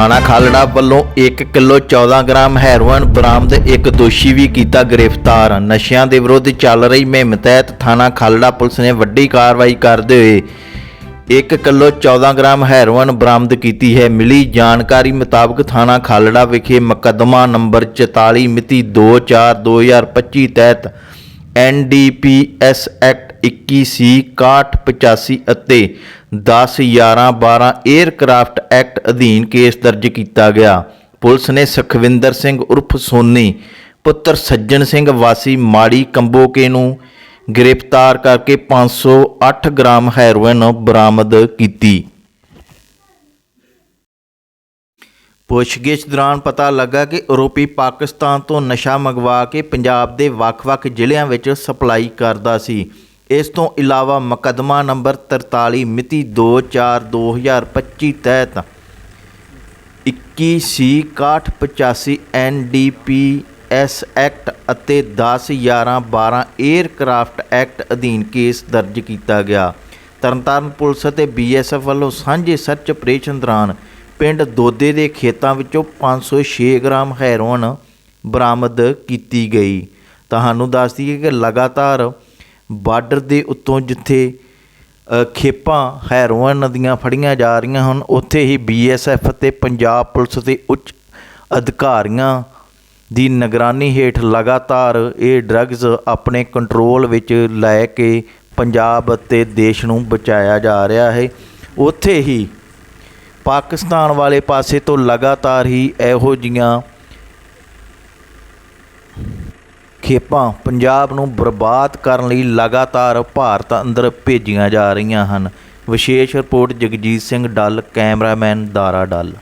ਥਾਣਾ ਖਾਲੜਾ ਵੱਲੋਂ 1 kilo 14 gram heroin ਬਰਾਮਦ ਇੱਕ ਦੋਸ਼ੀ ਵੀ ਕੀਤਾ ਗ੍ਰਿਫਤਾਰ। ਨਸ਼ਿਆਂ ਦੇ ਵਿਰੁੱਧ ਚੱਲ ਰਹੀ ਮੁਹਿੰਮ ਤਹਿਤ ਥਾਣਾ ਖਾਲੜਾ ਪੁਲਿਸ ਨੇ ਵੱਡੀ ਕਾਰਵਾਈ ਕਰਦੇ ਹੋਏ 1 ਕਿਲੋ 14 ਗ੍ਰਾਮ ਹੈਰੋਇਨ ਬਰਾਮਦ ਕੀਤੀ ਹੈ। ਮਿਲੀ ਜਾਣਕਾਰੀ ਮੁਤਾਬਕ ਥਾਣਾ ਖਾਲੜਾ ਵਿਖੇ ਮੁਕੱਦਮਾ ਨੰਬਰ 44 ਮਿਤੀ 24/2025 ਤਹਿਤ ਐਨਡੀਪੀਐਸ ਐਕਟ 21 ਸੀ 6185 ਅਤੇ 10 11 12 에ਅਰਕ੍ਰਾਫਟ ਐਕਟ ਅਧੀਨ ਕੇਸ ਦਰਜ ਕੀਤਾ ਗਿਆ। ਪੁਲਿਸ ਨੇ ਸੁਖਵਿੰਦਰ ਸਿੰਘ ਉਰਫ ਸੋਨੀ, ਪੁੱਤਰ ਸੱਜਣ ਸਿੰਘ ਵਾਸੀ ਮਾੜੀ ਕੰਬੋਕੇ ਨੂੰ ਗ੍ਰਿਫਤਾਰ ਕਰਕੇ 508 ਗ੍ਰਾਮ ਹੈਰੋਇਨ ਬਰਾਮਦ ਕੀਤੀ। ਪੁੱਛਗਿੱਛ ਦੌਰਾਨ ਪਤਾ ਲੱਗਾ ਕਿ ਆਰੋਪੀ ਪਾਕਿਸਤਾਨ ਤੋਂ ਨਸ਼ਾ ਮੰਗਵਾ ਕੇ ਪੰਜਾਬ ਦੇ ਵੱਖ-ਵੱਖ ਜ਼ਿਲ੍ਹਿਆਂ ਵਿੱਚ ਸਪਲਾਈ ਕਰਦਾ ਸੀ। ਇਸ ਤੋਂ ਇਲਾਵਾ ਮੁਕੱਦਮਾ ਨੰਬਰ 43 ਮਿਤੀ 2/4/2025 ਤਹਿਤ 21 ਸੀ 6185 ਐਨਡੀਪੀਐਸ ਐਕਟ ਅਤੇ 10 11 12 에ਅਰਕ੍ਰਾਫਟ ਐਕਟ ਅਧੀਨ ਕੇਸ ਦਰਜ ਕੀਤਾ ਗਿਆ। ਤਰਨਤਾਰਨ ਪੁਲਿਸ ਅਤੇ ਬੀਐਸਐਫ ਵੱਲੋਂ ਸਾਂਝੇ ਸਰਚ ਆਪਰੇਸ਼ਨ ਦੌਰਾਨ ਪਿੰਡ ਦੋਦੇ ਦੇ ਖੇਤਾਂ ਵਿੱਚੋਂ 506 ਗ੍ਰਾਮ ਹੈਰੋਇਨ ਬਰਾਮਦ ਕੀਤੀ ਗਈ। ਤੁਹਾਨੂੰ ਦੱਸ ਦਈਏ ਕਿ ਲਗਾਤਾਰ ਬਾਰਡਰ ਦੇ ਉੱਤੋਂ ਜਿੱਥੇ ਖੇਪਾਂ ਹੈਰੋਇਨ ਦੀਆਂ ਫੜੀਆਂ ਜਾ ਰਹੀਆਂ ਹਨ, ਉੱਥੇ ਹੀ ਬੀਐਸਐਫ ਤੇ ਪੰਜਾਬ ਪੁਲਿਸ ਦੇ ਉੱਚ ਅਧਿਕਾਰੀਆਂ ਦੀ ਨਿਗਰਾਨੀ ਹੇਠ ਲਗਾਤਾਰ ਇਹ ਡਰੱਗਸ ਆਪਣੇ ਕੰਟਰੋਲ ਵਿੱਚ ਲੈ ਕੇ ਪੰਜਾਬ ਅਤੇ ਦੇਸ਼ ਨੂੰ ਬਚਾਇਆ ਜਾ ਰਿਹਾ ਹੈ। ਉੱਥੇ ਹੀ ਪਾਕਿਸਤਾਨ ਵਾਲੇ ਪਾਸੇ ਤੋਂ ਲਗਾਤਾਰ ਹੀ ਇਹੋ ਜੀਆਂ ਖੇਪਾਂ ਪੰਜਾਬ ਨੂੰ ਬਰਬਾਦ ਕਰਨ ਲਈ ਲਗਾਤਾਰ ਭਾਰਤ ਅੰਦਰ ਭੇਜੀਆਂ ਜਾ ਰਹੀਆਂ ਹਨ। ਵਿਸ਼ੇਸ਼ ਰਿਪੋਰਟ ਜਗਜੀਤ ਸਿੰਘ ਡੱਲ, ਕੈਮਰਾਮੈਨ ਦਾਰਾ ਡੱਲ।